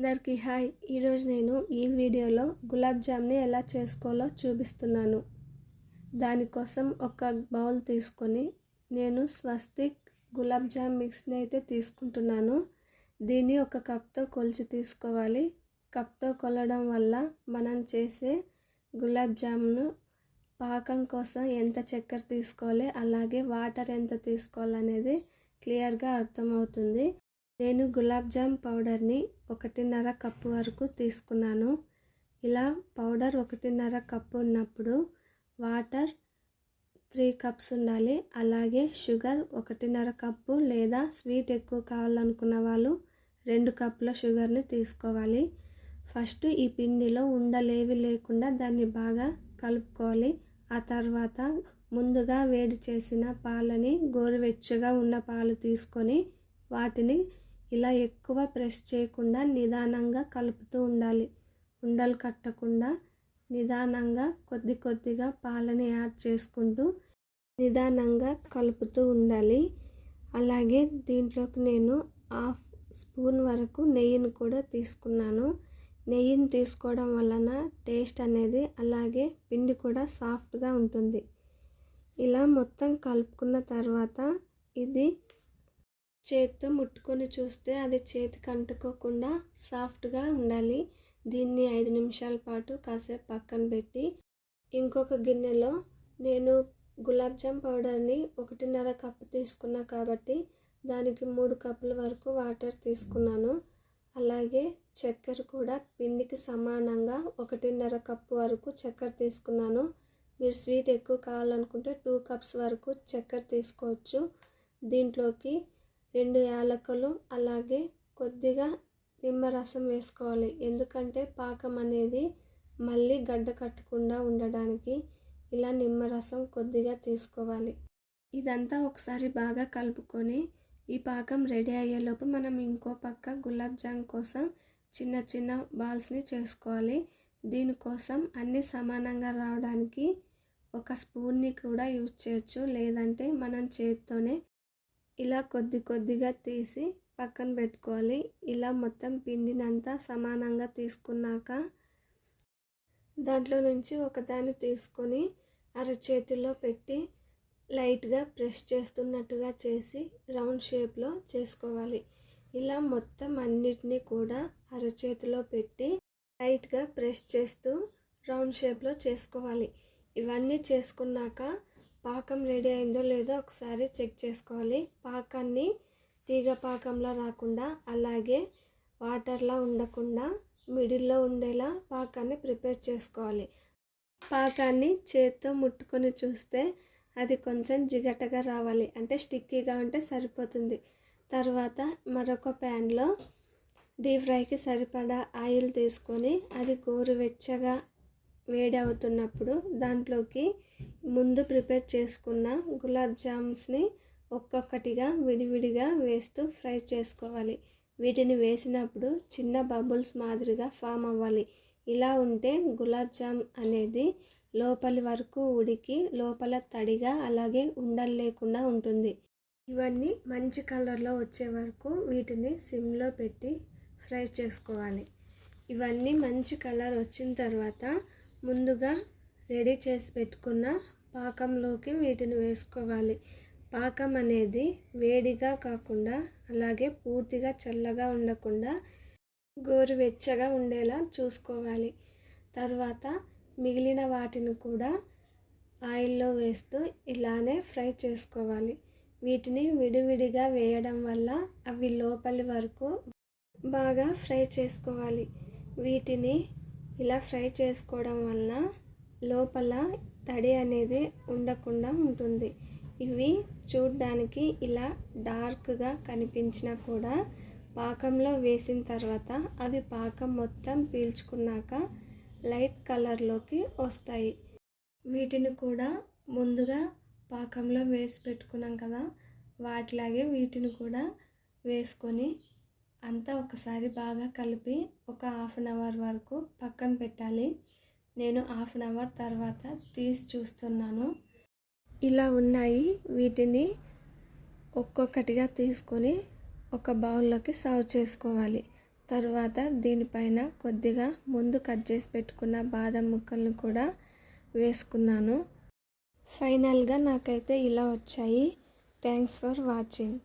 అందరికీ హాయ్. ఈరోజు నేను ఈ వీడియోలో గులాబ్ జామ్ని ఎలా చేసుకోవాలో చూపిస్తున్నాను. దానికోసం ఒక బౌల్ తీసుకొని నేను స్వస్తిక్ గులాబ్ జామ్ మిక్స్ని అయితే తీసుకుంటున్నాను. దీన్ని ఒక కప్తో కొలిచి తీసుకోవాలి. కప్తో కొలవడం వల్ల మనం చేసే గులాబ్ జామ్ను పాకం కోసం ఎంత చక్కెర తీసుకోవాలి అలాగే వాటర్ ఎంత తీసుకోవాలనేది క్లియర్గా అర్థమవుతుంది. నేను గులాబ్ జామ్ పౌడర్ని ఒకటిన్నర కప్పు వరకు తీసుకున్నాను. ఇలా పౌడర్ ఒకటిన్నర కప్పు ఉన్నప్పుడు వాటర్ త్రీ కప్స్ ఉండాలి. అలాగే షుగర్ ఒకటిన్నర కప్పు లేదా స్వీట్ ఎక్కువ కావాలనుకున్న వాళ్ళు రెండు కప్పుల షుగర్ని తీసుకోవాలి. ఫస్ట్ ఈ పిండిలో ఉండలేవి లేకుండా దాన్ని బాగా కలుపుకోవాలి. ఆ తర్వాత ముందుగా వేడి చేసిన పాలని గోరువెచ్చగా ఉన్న పాలు తీసుకొని వాటిని ఇలా ఎక్కువ ప్రెస్ చేయకుండా నిదానంగా కలుపుతూ ఉండాలి. ఉండలు కట్టకుండా నిదానంగా కొద్ది కొద్దిగా పాలని యాడ్ చేసుకుంటూ నిదానంగా కలుపుతూ ఉండాలి. అలాగే దీంట్లోకి నేను హాఫ్ స్పూన్ వరకు నెయ్యిని కూడా తీసుకున్నాను. నెయ్యిని తీసుకోవడం వలన టేస్ట్ అనేది అలాగే పిండి కూడా సాఫ్ట్గా ఉంటుంది. ఇలా మొత్తం కలుపుకున్న తర్వాత ఇది చేతితో ముట్టుకొని చూస్తే అది చేతికి అంటుకోకుండా సాఫ్ట్గా ఉండాలి. దీన్ని ఐదు నిమిషాల పాటు కాసేపు పక్కన పెట్టి ఇంకొక గిన్నెలో నేను గులాబ్ జామ్ పౌడర్ని ఒకటిన్నర కప్పు తీసుకున్నా కాబట్టి దానికి మూడు కప్పుల వరకు వాటర్ తీసుకున్నాను. అలాగే చక్కెర కూడా పిండికి సమానంగా ఒకటిన్నర కప్పు వరకు చక్కెర తీసుకున్నాను. మీరు స్వీట్ ఎక్కువ కావాలనుకుంటే టూ కప్స్ వరకు చక్కెర తీసుకోవచ్చు. దీంట్లోకి రెండు యాలకులు అలాగే కొద్దిగా నిమ్మరసం వేసుకోవాలి. ఎందుకంటే పాకం అనేది మళ్ళీ గడ్డ కట్టకుండా ఉండడానికి ఇలా నిమ్మరసం కొద్దిగా తీసుకోవాలి. ఇదంతా ఒకసారి బాగా కలుపుకొని ఈ పాకం రెడీ అయ్యేలోపు మనం ఇంకో పక్క గులాబ్ జామ్ కోసం చిన్న చిన్న బాల్స్ని చేసుకోవాలి. దీనికోసం అన్నీ సమానంగా రావడానికి ఒక స్పూన్ని కూడా యూజ్ చేయొచ్చు. లేదంటే మనం చేతితోనే ఇలా కొద్ది కొద్దిగా తీసి పక్కన పెట్టుకోవాలి. ఇలా మొత్తం పిండినంతా సమానంగా తీసుకున్నాక దాంట్లో నుంచి ఒకదాన్ని తీసుకొని అరచేతిలో పెట్టి లైట్గా ప్రెస్ చేస్తున్నట్టుగా చేసి రౌండ్ షేప్లో చేసుకోవాలి. ఇలా మొత్తం అన్నిటినీ కూడా అరచేతిలో పెట్టి లైట్గా ప్రెస్ చేస్తూ రౌండ్ షేప్లో చేసుకోవాలి. ఇవన్నీ చేసుకున్నాక పాకం రెడీ అయిందో లేదో ఒకసారి చెక్ చేసుకోవాలి. పాకాన్ని తీగ పాకంలో రాకుండా అలాగే వాటర్లా ఉండకుండా మిడిల్లో ఉండేలా పాకాన్ని ప్రిపేర్ చేసుకోవాలి. పాకాన్ని చేత్తో ముట్టుకొని చూస్తే అది కొంచెం జిగటగా రావాలి. అంటే స్టిక్కీగా ఉంటే సరిపోతుంది. తర్వాత మరొక ప్యాన్లో డీప్ ఫ్రైకి సరిపడా ఆయిల్ తీసుకొని అది గోరువెచ్చగా వేడి అవుతున్నప్పుడు దాంట్లోకి ముందు ప్రిపేర్ చేసుకున్న గులాబ్ జామ్స్ని ఒక్కొక్కటిగా విడివిడిగా వేస్తూ ఫ్రై చేసుకోవాలి. వీటిని వేసినప్పుడు చిన్న బబుల్స్ మాదిరిగా ఫామ్ అవ్వాలి. ఇలా ఉంటే గులాబ్ జామ్ అనేది లోపలి వరకు ఉడికి లోపల తడిగా అలాగే ఉండలు లేకుండా ఉంటుంది. ఇవన్నీ మంచి కలర్లో వచ్చే వరకు వీటిని సిమ్లో పెట్టి ఫ్రై చేసుకోవాలి. ఇవన్నీ మంచి కలర్ వచ్చిన తర్వాత ముందుగా రెడీ చేసి పెట్టుకున్న పాకంలోకి వీటిని వేసుకోవాలి. పాకం అనేది వేడిగా కాకుండా అలాగే పూర్తిగా చల్లగా ఉండకుండా గోరువెచ్చగా ఉండేలా చూసుకోవాలి. తర్వాత మిగిలిన వాటిని కూడా ఆయిల్లో వేస్తూ ఇలానే ఫ్రై చేసుకోవాలి. వీటిని విడివిడిగా వేయడం వల్ల అవి లోపలి వరకు బాగా ఫ్రై చేసుకోవాలి. వీటిని ఇలా ఫ్రై చేసుకోవడం వల్ల లోపల తడి అనేది ఉండకుండా ఉంటుంది. ఇవి చూడ్డానికి ఇలా డార్క్గా కనిపించినా కూడా పాకంలో వేసిన తర్వాత అవి పాకం మొత్తం పీల్చుకున్నాక లైట్ కలర్లోకి వస్తాయి. వీటిని కూడా ముందుగా పాకంలో వేసి పెట్టుకున్నాం కదా వాటిలాగే వీటిని కూడా వేసుకొని అంతా ఒకసారి బాగా కలిపి ఒక హాఫ్ అన్ అవర్ వరకు పక్కన పెట్టాలి. నేను హాఫ్ అన్ అవర్ తర్వాత తీసి చూస్తున్నాను. ఇలా ఉన్నాయి. వీటిని ఒక్కొక్కటిగా తీసుకొని ఒక బౌల్లోకి సర్వ్ చేసుకోవాలి. తర్వాత దీనిపైన కొద్దిగా ముందు కట్ చేసి పెట్టుకున్న బాదం ముక్కలను కూడా వేసుకున్నాను. ఫైనల్గా నాకైతే ఇలా వచ్చాయి. Thanks for watching.